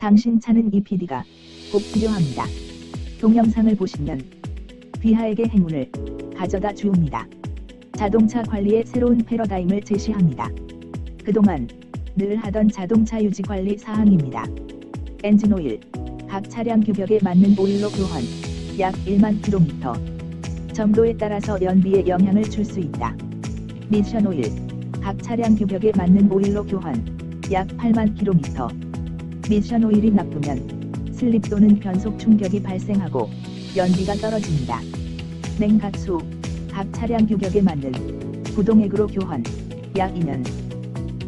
당신 차는 EPD가 꼭 필요합니다. 동영상을 보시면 귀하에게 행운을 가져다 주옵니다. 자동차 관리의 새로운 패러다임을 제시합니다. 그동안 늘 하던 자동차 유지 관리 사항입니다. 엔진 오일, 각 차량 규격에 맞는 오일로 교환, 약 1만 킬로미터. 점도에 따라서 연비에 영향을 줄 수 있다. 미션 오일, 각 차량 규격에 맞는 오일로 교환, 약 8만 킬로미터. 미션 오일이 나쁘면 슬립 또는 변속 충격이 발생하고 연비가 떨어집니다. 냉각수, 각 차량 규격에 맞는 부동액으로 교환, 약 2년.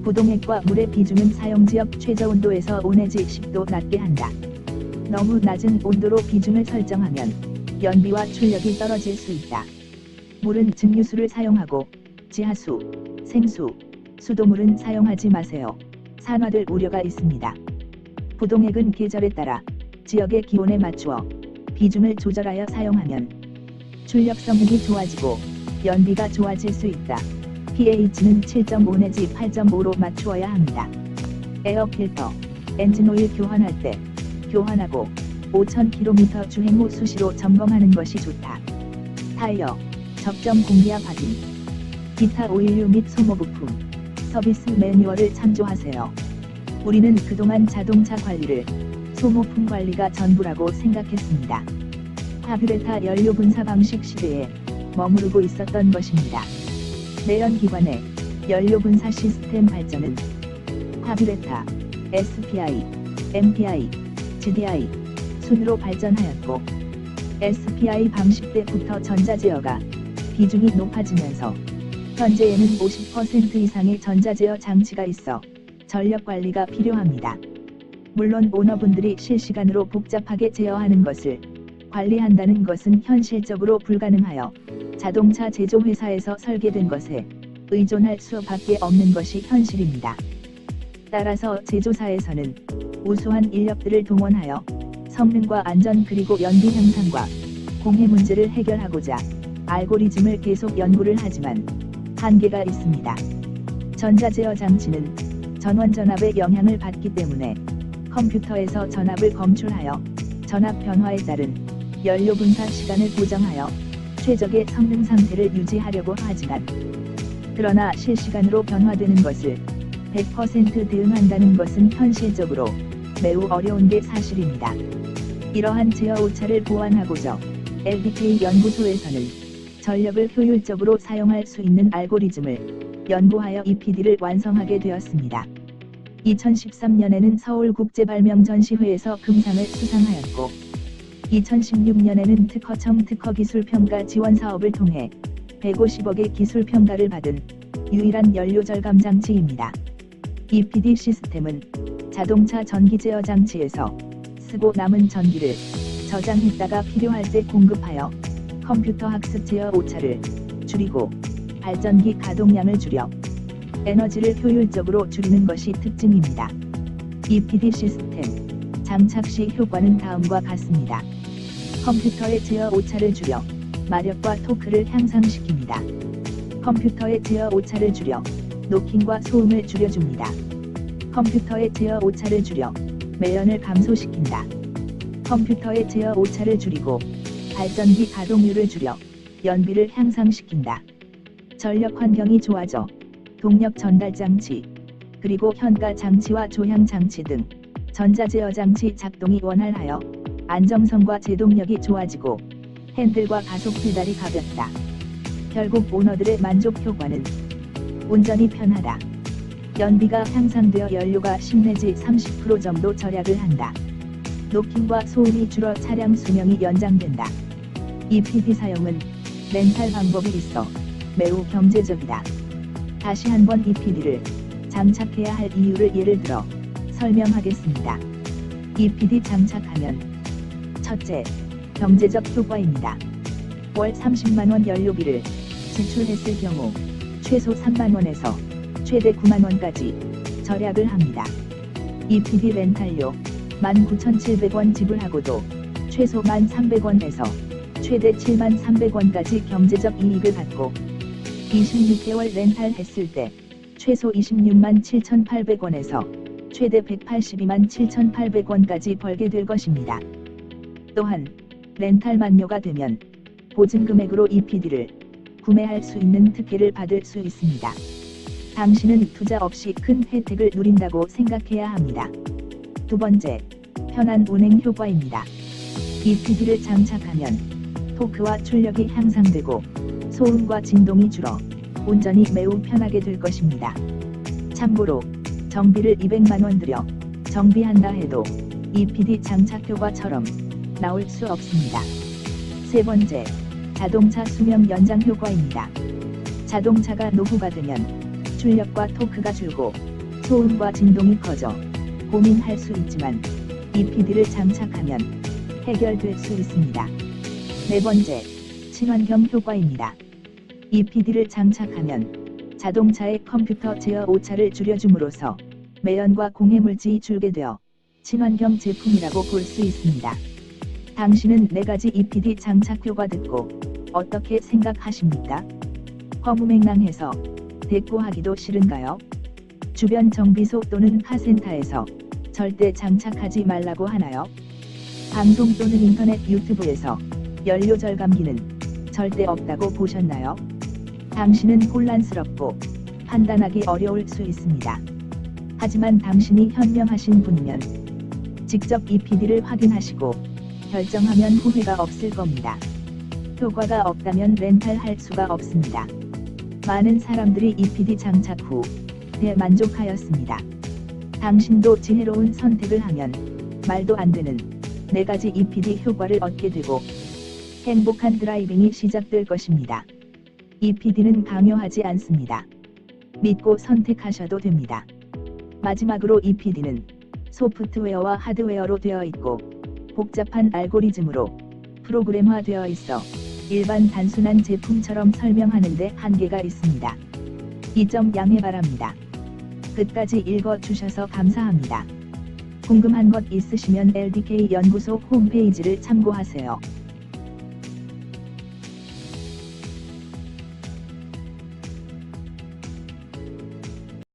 부동액과 물의 비중은 사용지역 최저 온도에서 5 내지 10도 낮게 한다. 너무 낮은 온도로 비중을 설정하면 연비와 출력이 떨어질 수 있다. 물은 증류수를 사용하고 지하수, 생수, 수도물은 사용하지 마세요. 산화될 우려가 있습니다. 부동액은 계절에 따라 지역의 기온에 맞추어 비중을 조절하여 사용하면 출력 성능이 좋아지고 연비가 좋아질 수 있다. pH는 7.5 내지 8.5로 맞추어야 합니다. 에어 필터, 엔진 오일 교환할 때 교환하고 5,000km 주행 후 수시로 점검하는 것이 좋다. 타이어, 적정 공기압 확인, 기타 오일류 및 소모 부품, 서비스 매뉴얼을 참조하세요. 우리는 그동안 자동차 관리를 소모품 관리가 전부라고 생각했습니다. 하뷰레타 연료 분사 방식 시대에 머무르고 있었던 것입니다. 내연기관의 연료 분사 시스템 발전은 하뷰레타, SPI, MPI, GDI 순으로 발전하였고 SPI 방식 때부터 전자 제어가 비중이 높아지면서 현재에는 50% 이상의 전자 제어 장치가 있어 전력 관리가 필요합니다. 물론 오너분들이 실시간으로 복잡하게 제어하는 것을 관리한다는 것은 현실적으로 불가능하여 자동차 제조 회사에서 설계된 것에 의존할 수밖에 없는 것이 현실입니다. 따라서 제조사에서는 우수한 인력들을 동원하여 성능과 안전 그리고 연비 향상과 공해 문제를 해결하고자 알고리즘을 계속 연구를 하지만 한계가 있습니다. 전자제어 장치는 전원 전압의 영향을 받기 때문에 컴퓨터에서 전압을 검출하여 전압 변화에 따른 연료 분사 시간을 고정하여 최적의 성능 상태를 유지하려고 하지만 그러나 실시간으로 변화되는 것을 100% 대응한다는 것은 현실적으로 매우 어려운 게 사실입니다. 이러한 제어 오차를 보완하고자 LDK 연구소에서는 전력을 효율적으로 사용할 수 있는 알고리즘을 연구하여 EPD를 완성하게 되었습니다. 2013년에는 서울국제발명전시회에서 금상을 수상하였고 2016년에는 특허청 특허기술평가 지원 사업을 통해 150억의 기술평가를 받은 유일한 연료절감 장치입니다. EPD 시스템은 자동차 전기 제어 장치에서 쓰고 남은 전기를 저장했다가 필요할 때 공급하여 컴퓨터 학습 제어 오차를 줄이고 발전기 가동량을 줄여 에너지를 효율적으로 줄이는 것이 특징입니다. EPD 시스템 장착 시 효과는 다음과 같습니다. 컴퓨터의 제어 오차를 줄여 마력과 토크를 향상시킵니다. 컴퓨터의 제어 오차를 줄여 노킹과 소음을 줄여줍니다. 컴퓨터의 제어 오차를 줄여 매연을 감소시킨다. 컴퓨터의 제어 오차를 줄이고 발전기 가동률을 줄여 연비를 향상시킨다. 전력 환경이 좋아져 동력 전달 장치, 그리고 현가 장치와 조향 장치 등 전자 제어 장치 작동이 원활하여 안정성과 제동력이 좋아지고 핸들과 가속 페달이 가볍다. 결국 오너들의 만족 효과는 운전이 편하다. 연비가 향상되어 연료가 10 내지 30% 정도 절약을 한다. 노킹과 소음이 줄어 차량 수명이 연장된다. EPD 사용은 렌탈 방법이 있어 매우 경제적이다. 다시 한번 EPD를 장착해야 할 이유를 예를 들어 설명하겠습니다. EPD 장착하면 첫째, 경제적 효과입니다. 월 30만원 연료비를 지출했을 경우 최소 3만원에서 최대 9만원까지 절약을 합니다. EPD 렌탈료 19,700원 지불하고도 최소 1,300원에서 최대 7만300원까지 경제적 이익을 받고 26개월 렌탈 했을 때 최소 26만 7,800원에서 최대 182만 7,800원까지 벌게 될 것입니다. 또한 렌탈 만료가 되면 보증 금액으로 EPD를 구매할 수 있는 특혜를 받을 수 있습니다. 당신은 투자 없이 큰 혜택을 누린다고 생각해야 합니다. 두 번째, 편한 운행 효과입니다. EPD를 장착하면 토크와 출력이 향상되고 소음과 진동이 줄어 운전이 매우 편하게 될 것입니다. 참고로 정비를 200만원 들여 정비한다 해도 EPD 장착 효과처럼 나올 수 없습니다. 세 번째, 자동차 수명 연장 효과입니다. 자동차가 노후가 되면 출력과 토크가 줄고 소음과 진동이 커져 고민할 수 있지만 EPD를 장착하면 해결될 수 있습니다. 네 번째, 친환경 효과입니다. EPD를 장착하면 자동차의 컴퓨터 제어 오차를 줄여줌으로써 매연과 공해물질이 줄게 되어 친환경 제품이라고 볼 수 있습니다. 당신은 네 가지 EPD 장착 효과 듣고 어떻게 생각하십니까? 허무맹랑해서 대꾸하기도 싫은가요? 주변 정비소 또는 카센터에서 절대 장착하지 말라고 하나요? 방송 또는 인터넷 유튜브에서 연료 절 감기는 절대 없다고 보셨나요? 당신은 혼란스럽고 판단하기 어려울 수 있습니다. 하지만 당신이 현명하신 분이면 직접 EPD를 확인하시고 결정하면 후회가 없을 겁니다. 효과가 없다면 렌탈할 수가 없습니다. 많은 사람들이 EPD 장착 후 대만족하였습니다. 당신도 지혜로운 선택을 하면 말도 안 되는 네 가지 EPD 효과를 얻게 되고 행복한 드라이빙이 시작될 것입니다. EPD는 강요하지 않습니다. 믿고 선택하셔도 됩니다. 마지막으로 EPD는 소프트웨어와 하드웨어로 되어 있고 복잡한 알고리즘으로 프로그램화되어 있어 일반 단순한 제품처럼 설명하는데 한계가 있습니다. 이 점 양해 바랍니다. 끝까지 읽어 주셔서 감사합니다. 궁금한 것 있으시면 LDK 연구소 홈페이지를 참고하세요.